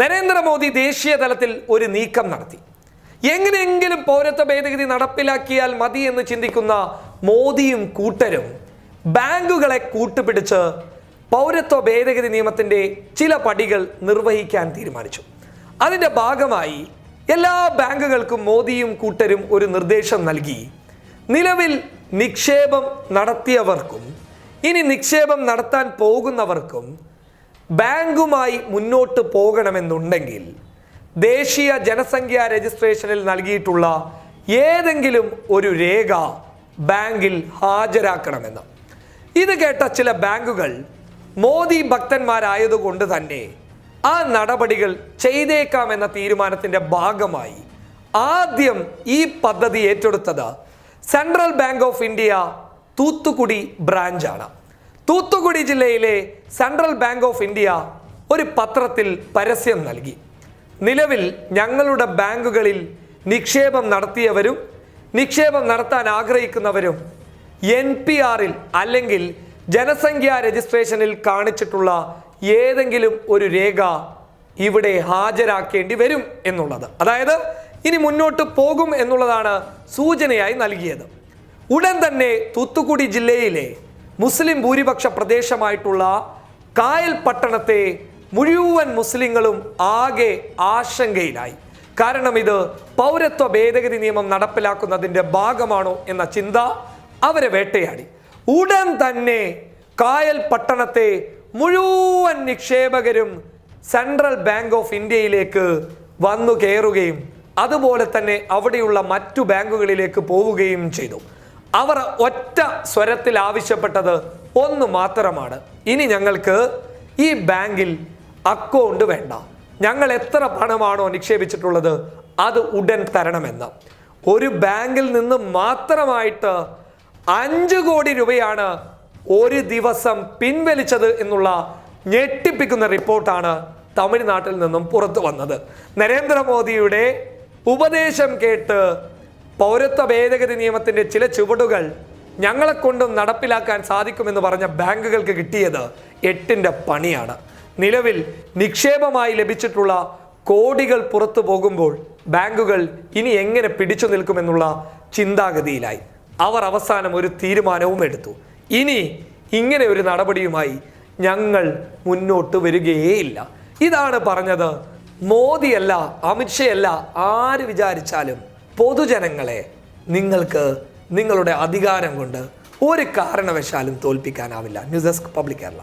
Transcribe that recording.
നരേന്ദ്രമോദി ദേശീയ തലത്തിൽ ഒരു നീക്കം നടത്തി. എങ്ങനെയെങ്കിലും പൗരത്വ ഭേദഗതി നടപ്പിലാക്കിയാൽ മതി എന്ന് ചിന്തിക്കുന്ന മോദിയും കൂട്ടരും ബാങ്കുകളെ കൂട്ടുപിടിച്ച് പൗരത്വ ഭേദഗതി നിയമത്തിന്റെ ചില പടികൾ നിർവഹിക്കാൻ തീരുമാനിച്ചു. അതിന്റെ ഭാഗമായി എല്ലാ ബാങ്കുകൾക്കും മോദിയും കൂട്ടരും ഒരു നിർദ്ദേശം നൽകി. നിലവിൽ നിക്ഷേപം നടത്തിയവർക്കും ഇനി നിക്ഷേപം നടത്താൻ പോകുന്നവർക്കും ബാങ്കുമായി മുന്നോട്ട് പോകണമെന്നുണ്ടെങ്കിൽ ദേശീയ ജനസംഖ്യാ രജിസ്ട്രേഷനിൽ നൽകിയിട്ടുള്ള ഏതെങ്കിലും ഒരു രേഖ ബാങ്കിൽ ഹാജരാക്കണമെന്ന്. ഇത് കേട്ട ചില ബാങ്കുകൾ മോദി ഭക്തന്മാരായതുകൊണ്ട് തന്നെ ആ നടപടികൾ ചെയ്തേക്കാമെന്ന തീരുമാനത്തിന്റെ ഭാഗമായി ആദ്യം ഈ പദ്ധതി ഏറ്റെടുത്തത് central bank of India Thoothukudi ബ്രാഞ്ചാണ്. Thoothukudi ജില്ലയിലെ സെൻട്രൽ ബാങ്ക് ഓഫ് ഇന്ത്യ ഒരു പത്രത്തിൽ പരസ്യം നൽകി. നിലവിൽ ഞങ്ങളുടെ ബാങ്കുകളിൽ നിക്ഷേപം നടത്തിയവരും നിക്ഷേപം നടത്താൻ ആഗ്രഹിക്കുന്നവരും എൻ പി ആറിൽ അല്ലെങ്കിൽ ജനസംഖ്യാ രജിസ്ട്രേഷനിൽ കാണിച്ചിട്ടുള്ള ഏതെങ്കിലും ഒരു രേഖ ഇവിടെ ഹാജരാക്കേണ്ടി വരും എന്നുള്ളത്. അതായത് ഇനി മുന്നോട്ട് പോകും എന്നുള്ളതാണ് സൂചനയായി നൽകിയത്. ഉടൻ തന്നെ തൂത്തുക്കുടി ജില്ലയിലെ മുസ്ലിം ഭൂരിപക്ഷ പ്രദേശമായിട്ടുള്ള കായൽ പട്ടണത്തെ മുഴുവൻ മുസ്ലിങ്ങളും ആകെ ആശങ്കയിലായി. കാരണം ഇത് പൗരത്വ ഭേദഗതി നിയമം നടപ്പിലാക്കുന്നതിന്റെ ഭാഗമാണോ എന്ന ചിന്ത അവരെ വേട്ടയാടി. ഉടൻ തന്നെ കായൽ പട്ടണത്തെ മുഴുവൻ നിക്ഷേപകരും സെൻട്രൽ ബാങ്ക് ഓഫ് ഇന്ത്യയിലേക്ക് വന്നു കയറുകയും അതുപോലെ തന്നെ അവിടെയുള്ള മറ്റു ബാങ്കുകളിലേക്ക് പോവുകയും ചെയ്തു. അവർ ഒറ്റ സ്വരത്തിൽ ആവശ്യപ്പെട്ടത് ഒന്ന് മാത്രമാണ്. ഇനി ഞങ്ങൾക്ക് ഈ ബാങ്കിൽ അക്കൗണ്ട് വേണ്ട. ഞങ്ങൾ എത്ര പണമാണോ നിക്ഷേപിച്ചിട്ടുള്ളത് അത് ഉടൻ തരണമെന്ന്. ഒരു ബാങ്കിൽ നിന്ന് മാത്രമായിട്ട് അഞ്ച് കോടി രൂപയാണ് ഒരു ദിവസം പിൻവലിച്ചത് എന്നുള്ള ഞെട്ടിപ്പിക്കുന്ന റിപ്പോർട്ടാണ് തമിഴ്നാട്ടിൽ നിന്നും പുറത്തു വന്നത്. നരേന്ദ്രമോദിയുടെ ഉപദേശം കേട്ട് പൗരത്വ ഭേദഗതി നിയമത്തിന്റെ ചില ചുവടുകൾ ഞങ്ങളെ കൊണ്ടും നടപ്പിലാക്കാൻ സാധിക്കുമെന്ന് പറഞ്ഞ ബാങ്കുകൾക്ക് കിട്ടിയത് എട്ടിന്റെ പണിയാണ്. നിലവിൽ നിക്ഷേപമായി ലഭിച്ചിട്ടുള്ള കോടികൾ പുറത്തു പോകുമ്പോൾ ബാങ്കുകൾ ഇനി എങ്ങനെ പിടിച്ചു നിൽക്കുമെന്നുള്ള ചിന്താഗതിയിലായി. അവർ അവസാനം ഒരു തീരുമാനവും എടുത്തു. ഇനി ഇങ്ങനെ ഒരു നടപടിയുമായി ഞങ്ങൾ മുന്നോട്ട് വരികയേയില്ല. ഇതാണ് പറഞ്ഞത് മോദിയല്ല അമിത്ഷയല്ല ആര് വിചാരിച്ചാലും പൊതുജനങ്ങളെ നിങ്ങൾക്ക് നിങ്ങളുടെ അധികാരം കൊണ്ട് ഒരു കാരണവശാലും തോൽപ്പിക്കാനാവില്ല. News desk public Kerala.